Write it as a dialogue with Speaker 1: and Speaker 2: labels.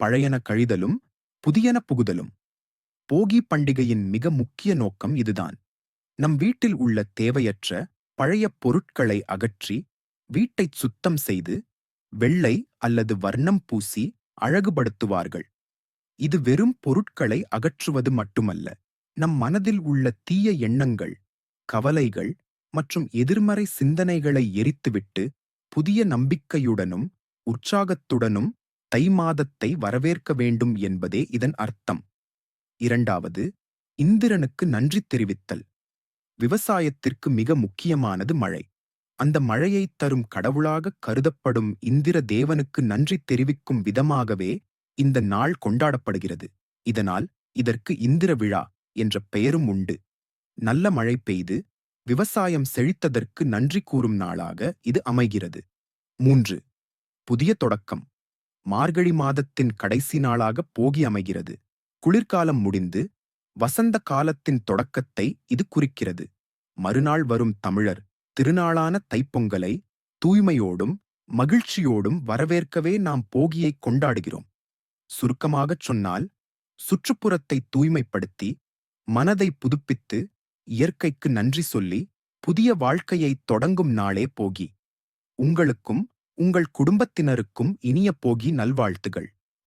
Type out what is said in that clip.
Speaker 1: பழையன கழிதலும் புதியன புகுதலும். போகி பண்டிகையின் மிக முக்கிய நோக்கம் இதுதான். நம் வீட்டில் உள்ள தேவையற்ற பழைய பொருட்களை அகற்றி வீட்டைச் சுத்தம் செய்து வெள்ளை அல்லது வர்ணம் பூசி அழகுபடுத்துவார்கள். இது வெறும் பொருட்களை அகற்றுவது மட்டுமல்ல நம் மனதில் உள்ள தீய எண்ணங்கள் கவலைகள் மற்றும் எதிர்மறை சிந்தனைகளை எரித்துவிட்டு புதிய நம்பிக்கையுடனும் உற்சாகத்துடனும் தை மாதத்தை வரவேற்க வேண்டும் என்பதே இதன் அர்த்தம். இரண்டாவது இந்திரனுக்கு நன்றி தெரிவித்தல். விவசாயத்திற்கு மிக முக்கியமானது மழை. அந்த மழையைத் தரும் கடவுளாக கருதப்படும் இந்திர தேவனுக்கு நன்றி தெரிவிக்கும் விதமாகவே இந்த நாள் கொண்டாடப்படுகிறது. இதனால் இதற்கு இந்திர விழா என்ற பெயரும் உண்டு. நல்ல மழை பெய்து விவசாயம் செழித்ததற்கு நன்றி கூறும் நாளாக இது அமைகிறது. மூன்று புதிய தொடக்கம். மார்கழி மாதத்தின் கடைசி நாளாக போகி அமைகிறது. குளிர்காலம் முடிந்து வசந்த காலத்தின் தொடக்கத்தை இது குறிக்கிறது. மறுநாள் வரும் தமிழர் திருநாளான தைப்பொங்கலை தூய்மையோடும் மகிழ்ச்சியோடும் வரவேற்கவே நாம் போகியை கொண்டாடுகிறோம். சுருக்கமாகச் சொன்னால் சுற்றுப்புறத்தை தூய்மைப்படுத்தி மனதை புதுப்பித்து இயற்கைக்கு நன்றி சொல்லி புதிய வாழ்க்கையை தொடங்கும் நாளே போகி. உங்களுக்கும் உங்கள் குடும்பத்தினருக்கும் இனிய போகி நல்வாழ்த்துகள்.